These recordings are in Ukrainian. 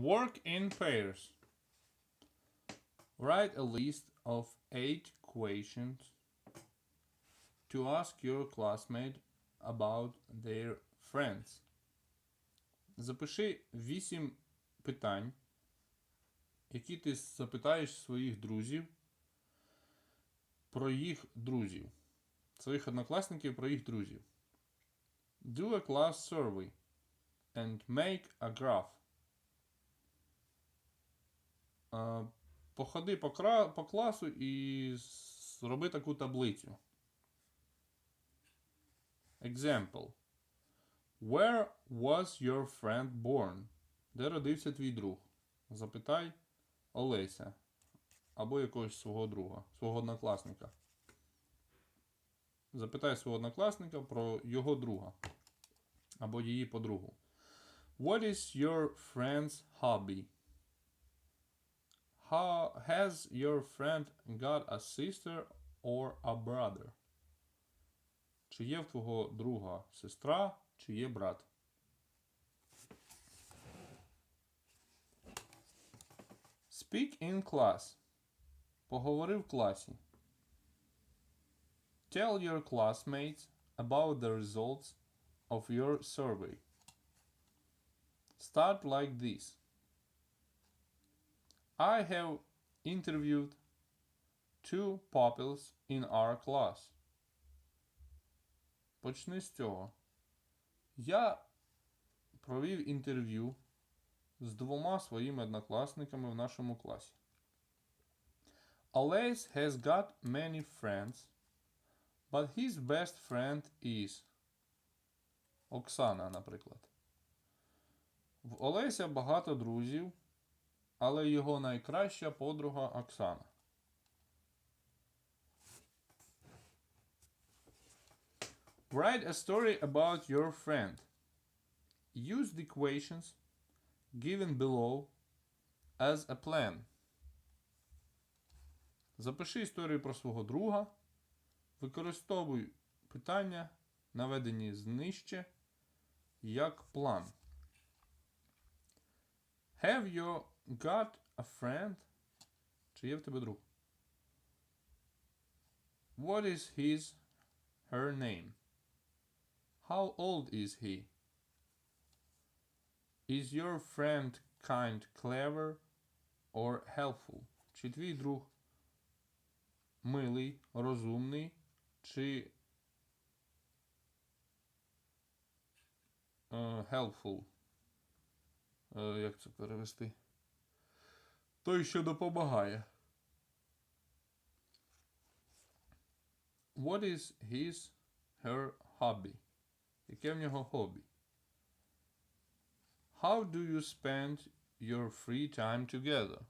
Work in pairs. Write a list of eight questions to ask your classmate about their friends. Запиши вісім питань, які ти запитаєш своїх друзів про їх друзів, своїх однокласників про їх друзів. Do a class survey and make a graph. Походи по, кра... по класу і зроби таку таблицю. Example. Where was your friend born? Де родився твій друг? Запитай Олеся. Або якогось свого друга, свого однокласника. Запитай свого однокласника про його друга. Або її подругу. What is your friend's hobby? How has your friend got a sister or a brother? Чи є в твого друга сестра, чи є брат? Speak in class. Поговори в класі. Tell your classmates about the results of your survey. Start like this. I have interviewed two pupils in our class. Почни з цього. Я провів інтерв'ю з двома своїми однокласниками в нашому класі. Олесь has got many friends, but his best friend is Оксана, наприклад. В Олеся багато друзів, але його найкраща подруга Оксана. Write a story about your friend. Use the equations given below as a plan. Запиши історію про свого друга. Використовуй питання, наведені знижче, як план. Have you got a friend? Чи є в тебе друг? What is his, her name? How old is he? Is your friend kind, clever or helpful? Чи твій друг милий, розумний, чи е, helpful? Е, як це перевести? Той, що допомагає. What is his, her hobby? Яке в нього хобі? How do you spend your free time together?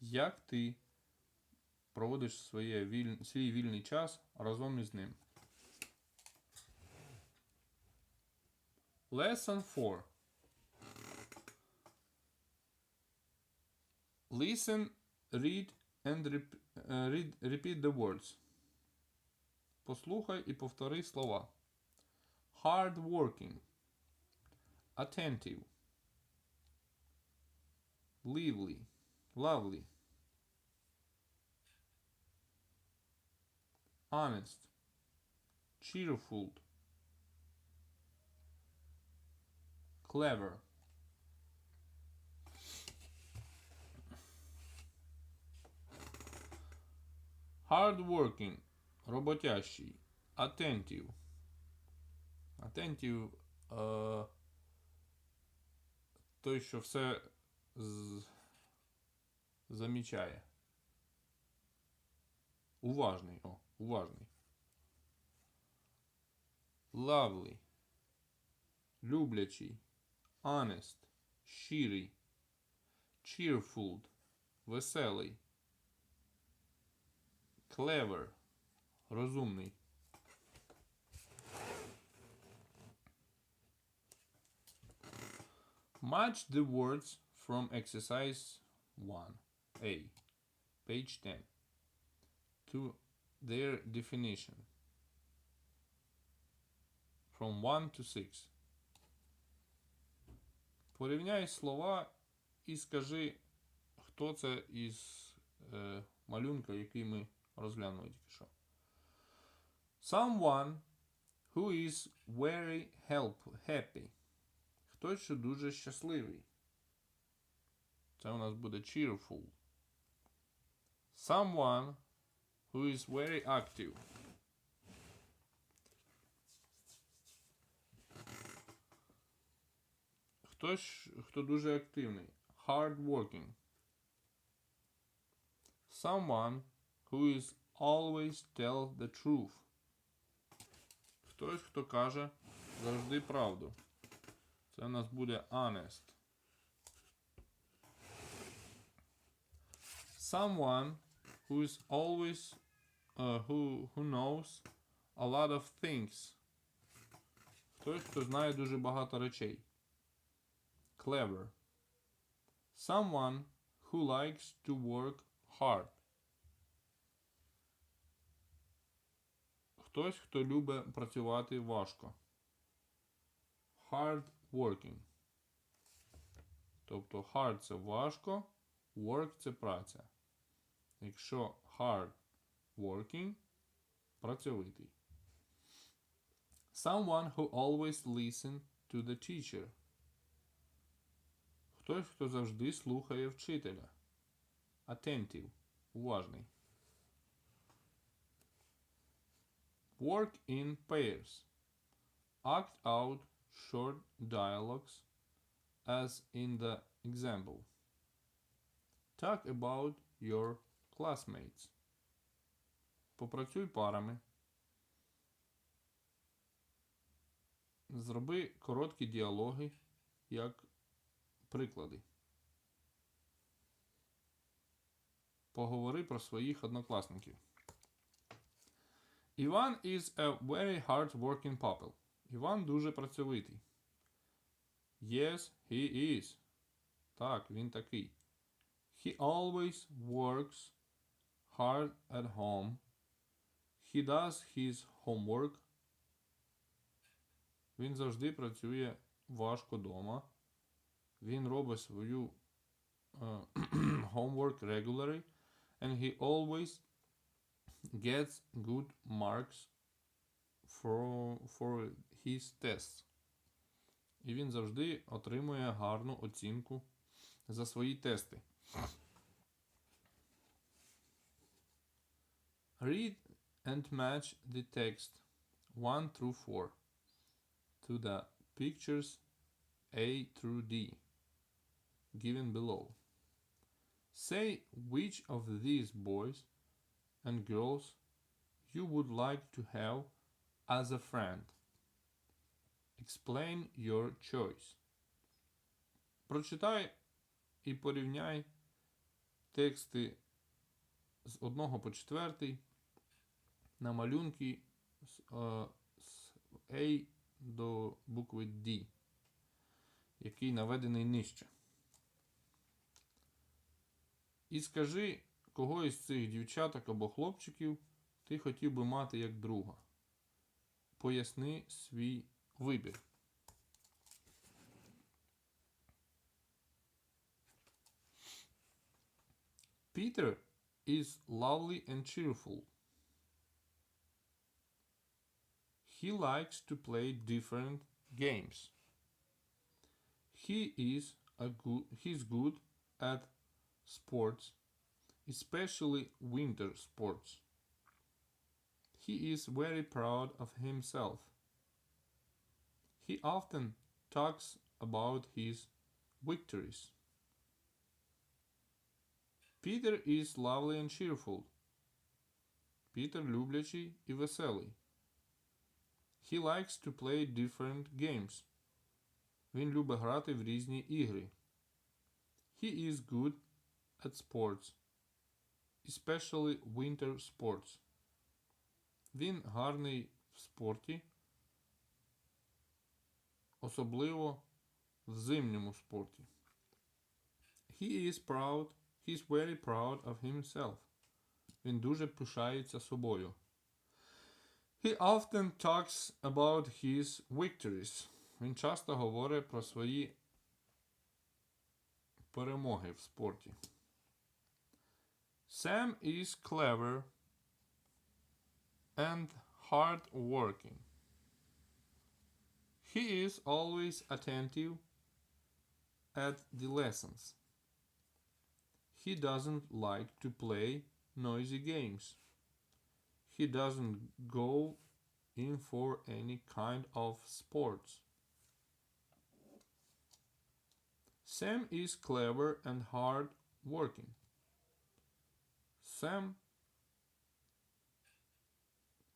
Як ти проводиш своє віль... свій вільний час разом із ним? Lesson 4. Listen, read and rep- е, read, repeat the words. Послухай і повтори слова. Hard working. Attentive. Lively. Lovely. Honest. Cheerful. Clever. Hardworking. Роботящий. Attentive. Attentive. Е, той, що все з... замічає. Уважний. О, уважний. Lovely. Люблячий. Honest. Щирий. Cheerful. Веселий. Clever. Розумний. Match the words from exercise 1a, page 10, to their definition from 1 to 6. Порівняй слова і скажи, хто це із е, малюнка, який ми розглянули тільки що. Someone who is very help, happy. Хтось, що дуже щасливий. Це у нас буде cheerful. Someone who is very active. Хтось, хто дуже активний. Hard working. Someone who is always tell the truth. Хтось, хто каже завжди правду. Це у нас буде honest. Someone who is always uh, who, who knows a lot of things. Хтось, хто знає дуже багато речей. Clever. Someone who likes to work hard. Хтось, хто любить працювати важко. Hard working. Тобто hard це важко, work це праця. Якщо hard working працьовитий. Someone who always listen to the teacher. Хтось, хто завжди слухає вчителя. Attentive. Уважний. Work in pairs. Act out short dialogues as in the example. Talk about your classmates. Попрацюй парами. Зроби короткі діалоги як приклади. Поговори про своїх однокласників. Іван is a very hard working pupil. Іван дуже працьовитий. Yes, he is. Так, він такий. He always works hard at home. He does his homework. Він завжди працює важко дома. Він робить свою е, homework regularly. And he always gets good marks for, for his tests. І він завжди отримує гарну оцінку за свої тести. Read and match the text 1 through 4 to the pictures A through D given below. Say which of these boys and girls you would like to have as a friend. Explain your choice. Прочитай і порівняй тексти з 1 по 4 на малюнки з, е, з A до букви D, який наведений нижче. І скажи, кого із цих дівчаток або хлопчиків ти хотів би мати як друга. Поясни свій вибір. Peter is lovely and cheerful. He likes to play different games. He is a good he's good at sports, especially winter sports. He is very proud of himself. He often talks about his victories. Peter is lovely and cheerful. Peter люблячий і веселий. He likes to play different games. Він любить грати в різні ігри. He is good at sports, Especially winter sports. Він гарний в спорті, особливо в зимньому спорті. He is proud, he is very proud of himself. Він дуже пишається собою. He often talks about his victories. Він часто говорить про свої перемоги в спорті. Sam is clever and hard working. He is always attentive at the lessons. He doesn't like to play noisy games. He doesn't go in for any kind of sports. Sam is clever and hard working. Сем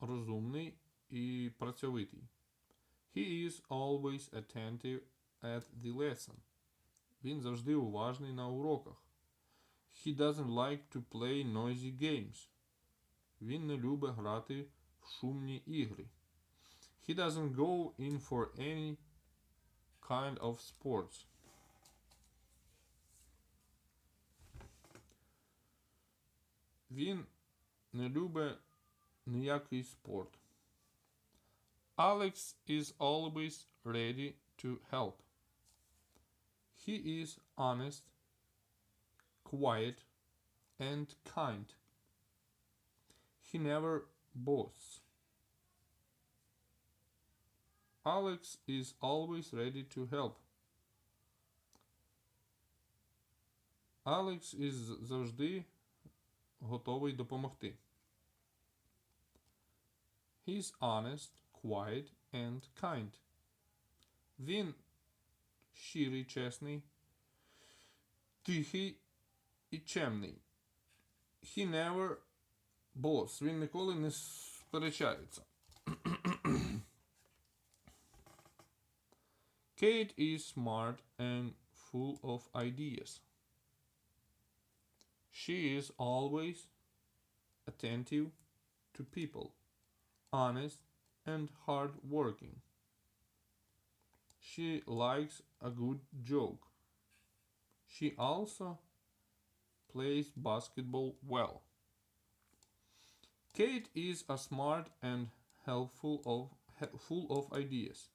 розумний і працьовитий. He is always attentive at the lesson. Він завжди уважний на уроках. He doesn't like to play noisy games. Він не любить грати в шумні ігри. He doesn't go in for any kind of sports. Він не любить ніякий спорт. Alex is always ready to help. He is honest, quiet, and kind. He never boasts. Alex is always ready to help. Алекс із завжди готовий допомогти. He's honest, quiet and kind. Він щирий, чесний, тихий і чемний. He never boss. Він ніколи не сперечається. Kate is smart and full of ideas. She is always attentive to people, honest and hard working. She likes a good joke. She also plays basketball well. Kate is a smart and helpful of he- full of ideas.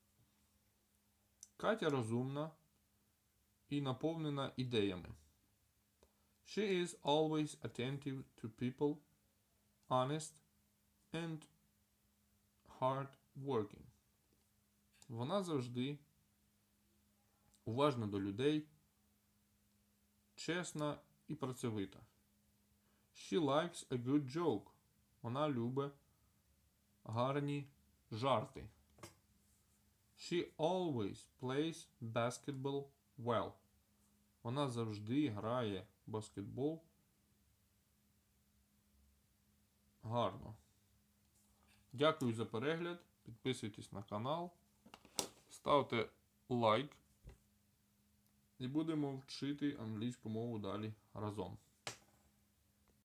Катя розумна і наповнена ідеями. She is always attentive to people, honest and hard working. Вона завжди уважна до людей, чесна і працьовита. She likes a good joke. Вона любить гарні жарти. She always plays basketball well. Вона завжди грає баскетбол гарно. Дякую за перегляд. Підписуйтесь на канал, ставте лайк і будемо вчити англійську мову далі разом.